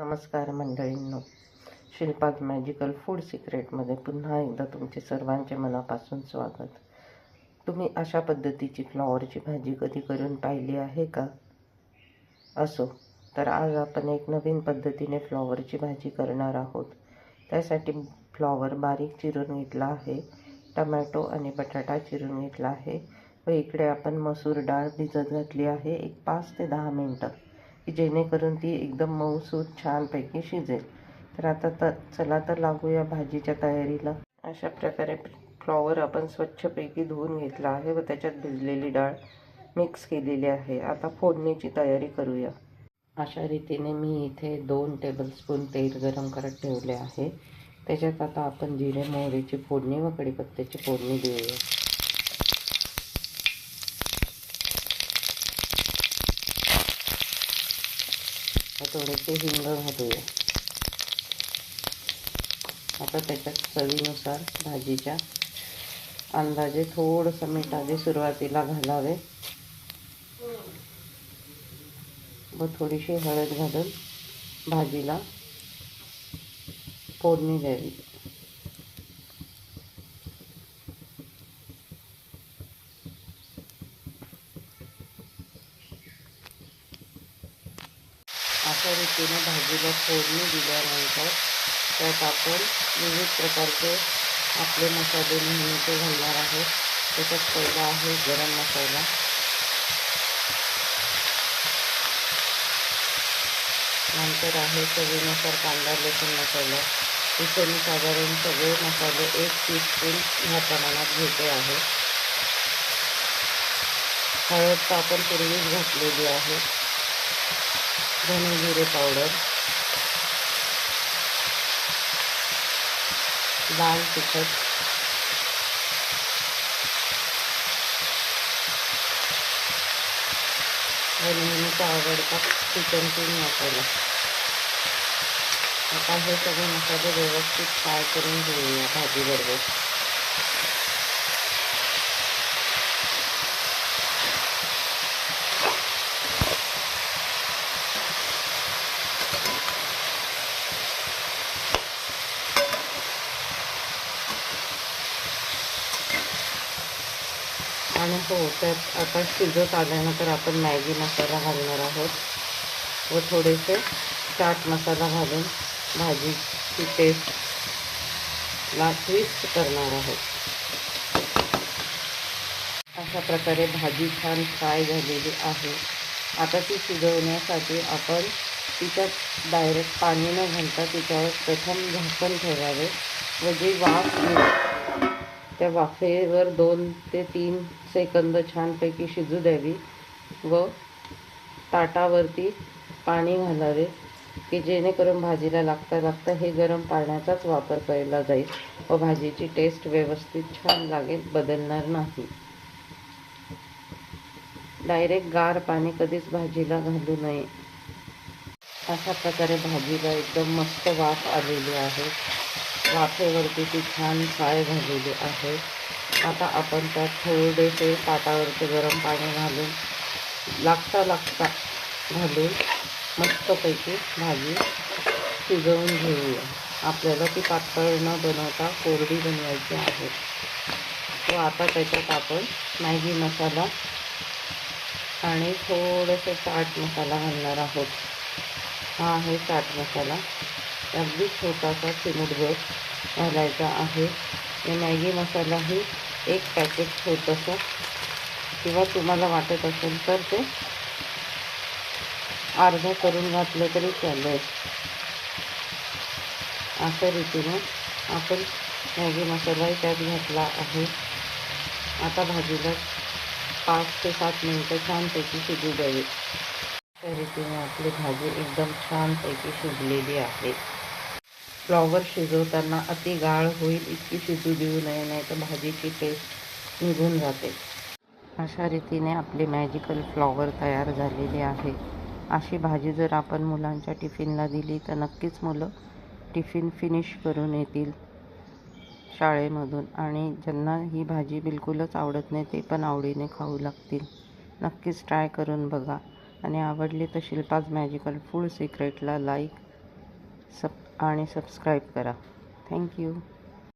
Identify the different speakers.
Speaker 1: नमस्कार मंडळींनो. Shilpa's magical food सिक्रेटमध्ये पुन्हा एकदा तुमचे सर्वांचे मनापासून स्वागत. तुम्ही अशा पद्धतीची फ्लॉवरची भाजी कधी करून पाहिली आहे का? असो तर आज आपण एक नवीन पद्धतीने फ्लॉवरची भाजी करणार आहोत. त्यासाठी फ्लॉवर बारीक चिरून घेतला आहे टमॅटो आणि बटाटा चिरून घेतला आहे व इकडे आपण मसूर डाळ भिजत घातली आहे एक पाच ते दहा मिनटं. की जेणेकरून ती एकदम मऊसूत छानपैकी शिजेल. तर आता तर चला तर लागूया भाजीच्या तयारीला. अशा प्रकारे फ्लॉवर आपण स्वच्छपैकी धुवून घेतला आहे व त्याच्यात भिजलेली डाळ मिक्स केलेली आहे. आता फोडणीची तयारी करूया. अशा रीतीने मी इथे दोन टेबलस्पून तेल गरम करत ठेवले आहे. त्याच्यात आता आपण जिरे मोहरीची फोडणी व कढीपत्त्याची फोडणी देऊया. थोडेसे हिंग घालूया आता त्याच्यात चवीनुसार भाजीच्या अंदाजे थोडंसं मीठ आधी सुरुवातीला घालावे. व थोडीशी हळद घालून भाजीला फोडणी द्यावी. अशा रीतीने भाजीला फोडणी दिल्यानंतर त्यात आपण विविध प्रकारचे आपले मसाले नेहमीचे घालणार आहोत. त्याच्यात पहिला आहे गरम मसाला. नंतर आहे चवीनुसार कांदा लसूण मसाला. इथे मी साधारण सगळे मसाले एक टीस्पून ह्या प्रमाणात घेते आहे. हळद तर आपण पूर्वीच घातलेली आहे. धने जिरे पाउडर लाल तिखट व नेहमीचा आवडता चिकन किंग मसाला आता हे। सगळे मसाले व्यवस्थित फ्राय करून घेऊया भाजीबरोबर हो त्यात आता शिजत आल्यानंतर आपण मॅगी मसाला घालणार आहोत. व थोडेसे चाट मसाला घालून भाजीची टेस्टला ट्विस्ट करणार आहोत. अशा प्रकारे भाजी छान फ्राय झालेली आहे. आता ती शिजवण्यासाठी आपण तिच्यात डायरेक्ट पाणी न घालता तिच्यावर प्रथम झाकण ठेवावे व जे वाफ त्या वाफेवर दोन ते तीन सेकंद छानपैकी शिजू द्यावी व ताटावरती पाणी घालावे की जेणेकरून भाजीला लागता लागता हे गरम पाण्याचाच वापर केला जाईल व भाजीची टेस्ट व्यवस्थित छान लागेल बदलणार नाही. डायरेक्ट गार पाणी कधीच भाजीला घालू नये. अशा प्रकारे भाजीला एकदम मस्त वाफ आलेली आहे. वाफेवरती ती छान साय झालेली आहे. आता आपण त्यात थोडेसे ताटावरचे गरम पाणी घालून लागता लागता घालून मस्तपैकी भाजी शिजवून घेऊया. आपल्याला ती पातळ न बनवता कोरडी बनवायची आहे. व आता त्याच्यात आपण मॅगी मसाला आणि थोडंसं चाट मसाला घालणार आहोत. हा आहे चाट मसाला. अगदी छोटासा चिमूटभर घालायचा आहे. आणि मॅगी मसालाही एक पॅकेट छोटंसं किंवा तुम्हाला वाटत असेल तर ते अर्धा करून घातलं तरी चालेल. अशा रीतीने आपण मॅगी मसालाही त्यात घातला आहे. आता भाजीला पाच ते सात मिनटं छानपैकी शिजू द्यावी. त्या रीतीने आपली भाजी एकदम छानपैकी शिजलेली आहे. फ्लॉवर शिजवताना अति गाळ होईल इतकी शिजू देऊ नये नाही तर भाजीची टेस्ट निघून जाते. अशा रीतीने आपली मॅजिकल फ्लॉवर तयार झालेली आहे. अशी भाजी जर आपण मुलांच्या टिफिनला दिली तर नक्कीच मुलं टिफिन फिनिश करून येतील शाळेमधून. आणि ज्यांना ही भाजी बिलकुलच आवडत नाही ते पण आवडीने खाऊ लागतील. नक्कीच ट्राय करून बघा. आणि आवडली तर शिल्पाज मॅजिकल फूड सिक्रेटला लाईक सब आणि सबस्क्राईब करा. थँक्यू